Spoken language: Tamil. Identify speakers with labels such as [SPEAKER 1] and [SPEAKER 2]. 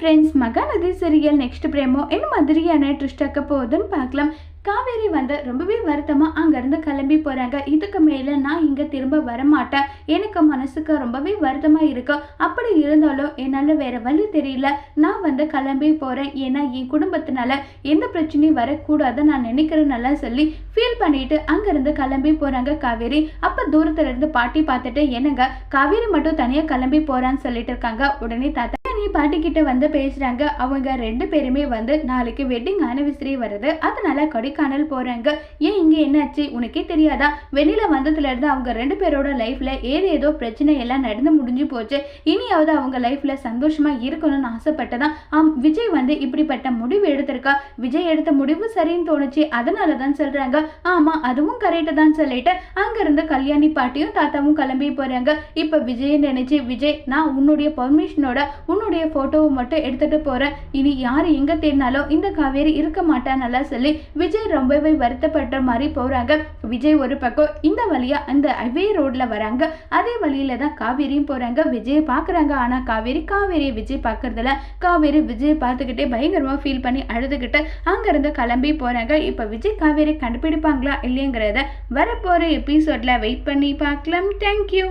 [SPEAKER 1] Friends Mahanadhi serial next promo என்ன மாதிரியான ட்ரிஸ்டாக்க ஆக்க போகுதுன்னு பார்க்கலாம். காவேரி வந்து ரொம்பவே வருத்தமாக அங்கேருந்து கிளம்பி போகிறாங்க இதுக்கு மேலே நான் இங்கே திரும்ப வரமாட்டேன். எனக்கு மனசுக்கு ரொம்பவே வருத்தமாக இருக்கு. அப்படி இருந்தாலும் என்னால் வேறு வழி தெரியல. நான் வந்து கிளம்பி போகிறேன் ஏன்னா என் குடும்பத்தினால எந்த பிரச்சனையும் வரக்கூடாதுன்னு நான் நினைக்கிறேன்னால சொல்லி ஃபீல் பண்ணிட்டு அங்கேருந்து கிளம்பி போகிறாங்க காவேரி. அப்போ தூரத்துலேருந்து பாட்டி பார்த்துட்டு என்னங்க காவேரி மட்டும் தனியாக கிளம்பி போகிறான்னு சொல்லிட்டு இருக்காங்க. உடனே தாத்தா நீ பாட்டி கிட்ட வந்து பேசுறாங்க. அவங்க ரெண்டு பேருமே வந்து நாளைக்கு வெட்டிங் ஆனிவர்சரி வருது. அதனால கொடைக்கானல் போறாங்க. ஏன் இங்க என்னாச்சு? உனக்கே தெரியாதா? வெளியில வந்ததுல இருந்து அவங்க ரெண்டு பேரோட லைஃப்ல ஏதோ ஏதோ பிரச்சனை எல்லாம் நடந்து முடிஞ்சு போச்சு. இனியாவது அவங்க லைஃப்ல சந்தோஷமா இருக்கணும்னு ஆசைப்பட்டதான் ஆம் விஜய் வந்து இப்படிப்பட்ட முடிவு எடுத்திருக்கா? விஜய் எடுத்த முடிவு சரின்னு தோணுச்சு. அதனால தான் சொல்றாங்க. ஆமா அதுவும் கரெக்டு தான் சொல்லிட்டு அங்க இருந்து கல்யாணி பாட்டியும் தாத்தாவும் கிளம்பி போறாங்க. இப்ப விஜய் நினைச்சு விஜய் நான் உன்னுடைய பர்மிஷனோட உன்னுடைய போட்டோவை மட்டும் எடுத்துட்டு போறேன். இனி யார் எங்க தேடினாலும் இந்த காவேரி இருக்க மாட்டான்னு சொல்லி விஜய் ரொம்பவே வருத்தப்படுற மாதிரி போறாங்க. விஜய் ஒரு பக்கம் இந்த வழியா அந்த ஹைவே ரோட்ல வராங்க. அதே வழியில தான் காவேரியும் போறாங்க. விஜய் பாக்குறாங்க. ஆனா காவேரி காவேரியை விஜய் பாக்குறதுல காவேரி விஜய் பார்த்துக்கிட்டே பயங்கரமா ஃபீல் பண்ணி அழுதுகிட்டு அங்கிருந்து கிளம்பி போறாங்க. இப்ப விஜய் காவேரி கண்டுபிடிப்பாங்களா இல்லைங்கிறத வரப்போற எபிசோட்ல வெயிட் பண்ணி பார்க்கலாம். தேங்க்யூ